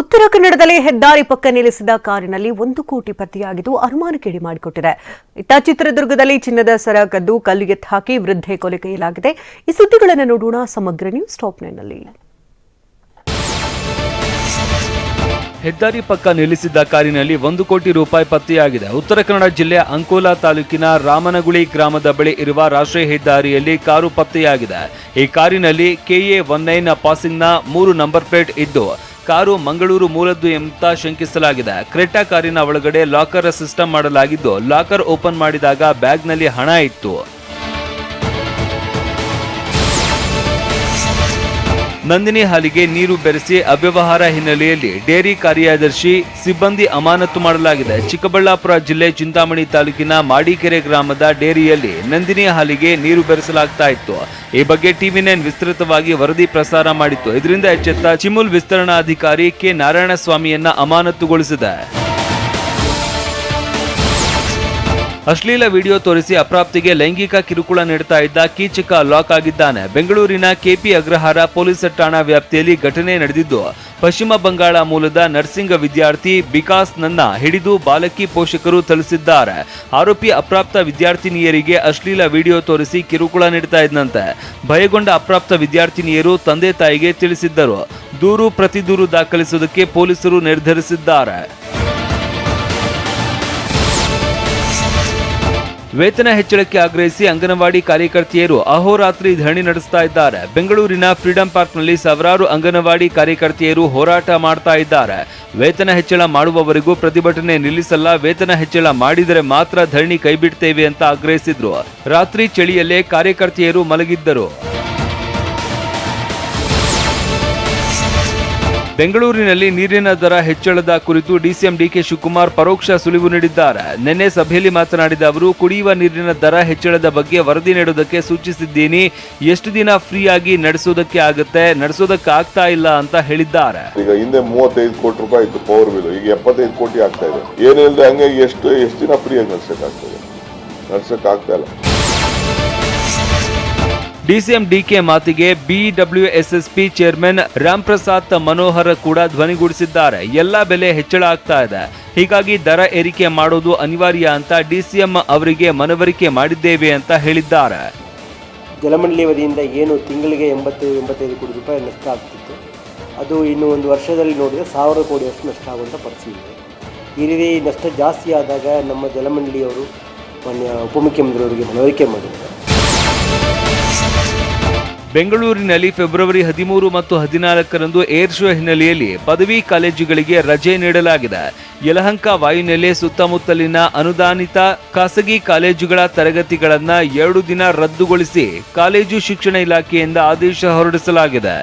ಉತ್ತರ ಕನ್ನಡದಲ್ಲಿ ಹೆದ್ದಾರಿ ಪಕ್ಕ ನಿಲ್ಲಿಸಿದ ಕಾರಿನಲ್ಲಿ ಒಂದು ಕೋಟಿ ಪತ್ತೆಯಾಗಿದ್ದು ಅನುಮಾನಕ್ಕೇಡಿ ಮಾಡಿಕೊಟ್ಟಿದೆ. ಇತ್ತ ಚಿತ್ರದುರ್ಗದಲ್ಲಿ ಚಿನ್ನದ ಸರ ಕದ್ದು ಕಲ್ಲಿಗೆ ಹಾಕಿ ವೃದ್ಧೆ ಕೊಲೆ ಕೈಯಲಾಗಿದೆ. ಈ ಸುದ್ದಿಗಳನ್ನು ನೋಡೋಣ ಸಮಗ್ರ ನ್ಯೂಸ್ ಟಾಪ್ ನೈನ್ನಲ್ಲಿ. ಹೆದ್ದಾರಿ ಪಕ್ಕ ನಿಲ್ಲಿಸಿದ್ದ ಕಾರಿನಲ್ಲಿ ಒಂದು ಕೋಟಿ ರೂಪಾಯಿ ಪತ್ತೆಯಾಗಿದೆ. ಉತ್ತರ ಕನ್ನಡ ಜಿಲ್ಲೆಯ ಅಂಕೋಲಾ ತಾಲೂಕಿನ ರಾಮನಗುಳಿ ಗ್ರಾಮದ ಬಳಿ ಇರುವ ರಾಷ್ಟ್ರೀಯ ಹೆದ್ದಾರಿಯಲ್ಲಿ ಕಾರು ಪತ್ತೆಯಾಗಿದೆ. ಈ ಕಾರಿನಲ್ಲಿ ಕೆಎ ಒನ್ ನೈನ್ ಪಾಸಿಂಗ್ನ ಮೂರು ನಂಬರ್ ಪ್ಲೇಟ್ ಇದ್ದು ಕಾರು ಮಂಗಳೂರು ಮೂಲದ್ದು ಎಂತ ಶಂಕಿಸಲಾಗಿದೆ. ಕ್ರೆಟಾ ಕಾರಿನ ಒಳಗಡೆ ಲಾಕರ್ ಸಿಸ್ಟಮ್ ಮಾಡಲಾಗಿದ್ದು, ಲಾಕರ್ ಓಪನ್ ಮಾಡಿದಾಗ ಬ್ಯಾಗ್ನಲ್ಲಿ ಹಣ ಇತ್ತು. ನಂದಿನಿ ಹಾಲಿಗೆ ನೀರು ಬೆರೆಸಿ ಅವ್ಯವಹಾರ ಹಿನ್ನೆಲೆಯಲ್ಲಿ ಡೇರಿ ಕಾರ್ಯದರ್ಶಿ ಸಿಬ್ಬಂದಿ ಅಮಾನತು ಮಾಡಲಾಗಿದೆ. ಚಿಕ್ಕಬಳ್ಳಾಪುರ ಜಿಲ್ಲೆ ಚಿಂತಾಮಣಿ ತಾಲೂಕಿನ ಮಾಡಿಕೆರೆ ಗ್ರಾಮದ ಡೇರಿಯಲ್ಲಿ ನಂದಿನಿ ಹಾಲಿಗೆ ನೀರು ಬೆರೆಸಲಾಗ್ತಾ ಇತ್ತು. ಈ ಬಗ್ಗೆ ಟಿವಿ ನೈನ್ ವಿಸ್ತೃತವಾಗಿ ವರದಿ ಪ್ರಸಾರ ಮಾಡಿತ್ತು. ಇದರಿಂದ ಎಚ್ಚೆತ್ತ ಚಿಮುಲ್ ವಿಸ್ತರಣಾಧಿಕಾರಿ ಕೆ ನಾರಾಯಣಸ್ವಾಮಿಯನ್ನ ಅಮಾನತುಗೊಳಿಸಿದೆ. ಅಶ್ಲೀಲ ವಿಡಿಯೋ ತೋರಿಸಿ ಅಪ್ರಾಪ್ತಿಗೆ ಲೈಂಗಿಕ ಕಿರುಕುಳ ನೀಡುತ್ತಾ ಇದ್ದ ಕೀಚಕ ಲಾಕ್ ಆಗಿದ್ದಾನೆ. ಬೆಂಗಳೂರಿನ ಕೆಪಿ ಅಗ್ರಹಾರ ಪೊಲೀಸ್ ಠಾಣಾ ವ್ಯಾಪ್ತಿಯಲ್ಲಿ ಘಟನೆ ನಡೆದಿದ್ದು, ಪಶ್ಚಿಮ ಬಂಗಾಳ ಮೂಲದ ನರ್ಸಿಂಗ್ ವಿದ್ಯಾರ್ಥಿ ಬಿಕಾಸ್ ನನ್ನ ಹಿಡಿದು ಬಾಲಕಿ ಪೋಷಕರು ತಿಳಿಸಿದ್ದಾರೆ ಆರೋಪಿ ಅಪ್ರಾಪ್ತ ವಿದ್ಯಾರ್ಥಿನಿಯರಿಗೆ ಅಶ್ಲೀಲ ವಿಡಿಯೋ ತೋರಿಸಿ ಕಿರುಕುಳ ನೀಡ್ತಾ ಇದ್ದಂತೆ ಭಯಗೊಂಡ ಅಪ್ರಾಪ್ತ ವಿದ್ಯಾರ್ಥಿನಿಯರು ತಂದೆ ತಾಯಿಗೆ ತಿಳಿಸಿದ್ದರು. ದೂರು ಪ್ರತಿ ದೂರು ದಾಖಲಿಸುವುದಕ್ಕೆ ಪೊಲೀಸರು ನಿರ್ಧರಿಸಿದ್ದಾರೆ. ವೇತನ ಹೆಚ್ಚಳಕ್ಕೆ ಆಗ್ರಹಿಸಿ ಅಂಗನವಾಡಿ ಕಾರ್ಯಕರ್ತೆಯರು ಅಹೋರಾತ್ರಿ ಧರಣಿ ನಡೆಸ್ತಾ ಇದ್ದಾರೆ. ಬೆಂಗಳೂರಿನ ಫ್ರೀಡಂ ಪಾರ್ಕ್ನಲ್ಲಿ ಸಾವಿರಾರು ಅಂಗನವಾಡಿ ಕಾರ್ಯಕರ್ತೆಯರು ಹೋರಾಟ ಮಾಡ್ತಾ ಇದ್ದಾರೆ. ವೇತನ ಹೆಚ್ಚಳ ಮಾಡುವವರೆಗೂ ಪ್ರತಿಭಟನೆ ನಿಲ್ಲಿಸಲ್ಲ, ವೇತನ ಹೆಚ್ಚಳ ಮಾಡಿದರೆ ಮಾತ್ರ ಧರಣಿ ಕೈಬಿಡ್ತೇವೆ ಅಂತ ಆಗ್ರಹಿಸಿದ್ರು. ರಾತ್ರಿ ಚಳಿಯಲ್ಲೇ ಕಾರ್ಯಕರ್ತೆಯರು ಮಲಗಿದ್ದರು. ಬೆಂಗಳೂರಿನಲ್ಲಿ ನೀರಿನ ದರ ಹೆಚ್ಚಳದ ಕುರಿತು ಡಿಸಿಎಂ ಡಿಕೆ ಶಿವಕುಮಾರ್ ಪರೋಕ್ಷ ಸುಳಿವು ನೀಡಿದ್ದಾರೆ. ನಿನ್ನೆ ಸಭೆಯಲ್ಲಿ ಮಾತನಾಡಿದ ಅವರು, ಕುಡಿಯುವ ನೀರಿನ ದರ ಹೆಚ್ಚಳದ ಬಗ್ಗೆ ವರದಿ ನೀಡುವುದಕ್ಕೆ ಸೂಚಿಸಿದ್ದೀನಿ. ಎಷ್ಟು ದಿನ ಫ್ರೀ ಆಗಿ ನಡೆಸೋದಕ್ಕೆ ಆಗುತ್ತೆ, ನಡೆಸೋದಕ್ಕೆ ಆಗ್ತಾ ಇಲ್ಲ ಅಂತ ಹೇಳಿದ್ದಾರೆ. ಈಗ ಹಿಂದೆ ಮೂವತ್ತೈದು ಕೋಟಿ ರೂಪಾಯಿ ಇತ್ತು ಪವರ್ ಬಿಲ್ ಈಗ ಎಪ್ಪತ್ತೈದು ಕೋಟಿ ಆಗ್ತಾ ಇದೆ. ಏನಿಲ್ಲದೆ ಹಂಗೆ ಎಷ್ಟು ಎಷ್ಟು ದಿನ ಫ್ರೀ ಆಗಿ ನಡ್ಸಕ್ ಆಗ್ತಾ ಇಲ್ಲ. ಡಿಸಿಎಂ ಡಿಕೆ ಮಾತಿಗೆ ಬಿಡಬ್ಲ್ಯೂಎಸ್ಎಸ್ಪಿ ಚೇರ್ಮನ್ ರಾಮ್ ಪ್ರಸಾದ್ ಮನೋಹರ್ ಕೂಡ ಧ್ವನಿಗೂಡಿಸಿದ್ದಾರೆ. ಎಲ್ಲ ಬೆಲೆ ಹೆಚ್ಚಳ ಆಗ್ತಾ ಇದೆ. ಹೀಗಾಗಿ ದರ ಏರಿಕೆ ಮಾಡೋದು ಅನಿವಾರ್ಯ ಅಂತ ಡಿಸಿಎಂ ಅವರಿಗೆ ಮನವರಿಕೆ ಮಾಡಿದ್ದೇವೆ ಅಂತ ಹೇಳಿದ್ದಾರೆ. ಜಲಮಂಡಳಿ ವತಿಯಿಂದ ಏನು ತಿಂಗಳಿಗೆ ಎಂಬತ್ತು ಎಂಬತ್ತೈದು ಕೋಟಿ ರೂಪಾಯಿ ನಷ್ಟ ಆಗ್ತಿತ್ತು. ಅದು ಇನ್ನು ಒಂದು ವರ್ಷದಲ್ಲಿ ನೋಡಿದರೆ ಸಾವಿರ ಕೋಟಿಯಷ್ಟು ನಷ್ಟ ಆಗುವಂಥ ಪರಿಸ್ಥಿತಿ ಇದೆ. ಈ ರೀತಿ ನಷ್ಟ ಜಾಸ್ತಿ ಆದಾಗ ನಮ್ಮ ಜಲಮಂಡಳಿಯವರು ಮಾನ್ಯ ಉಪಮುಖ್ಯಮಂತ್ರಿಯವರಿಗೆ ಮನವರಿಕೆ ಮಾಡಿದ್ದಾರೆ. ಬೆಂಗಳೂರಿನಲ್ಲಿ ಫೆಬ್ರವರಿ ಹದಿಮೂರು ಮತ್ತು ಹದಿನಾಲ್ಕರಂದು ಏರ್ ಶೋ ಹಿನ್ನೆಲೆಯಲ್ಲಿ ಪದವಿ ಕಾಲೇಜುಗಳಿಗೆ ರಜೆ ನೀಡಲಾಗಿದೆ. ಯಲಹಂಕ ವಾಯುನೆಲೆ ಸುತ್ತಮುತ್ತಲಿನ ಅನುದಾನಿತ ಖಾಸಗಿ ಕಾಲೇಜುಗಳ ತರಗತಿಗಳನ್ನು ಎರಡು ದಿನ ರದ್ದುಗೊಳಿಸಿ ಕಾಲೇಜು ಶಿಕ್ಷಣ ಇಲಾಖೆಯಿಂದ ಆದೇಶ ಹೊರಡಿಸಲಾಗಿದೆ.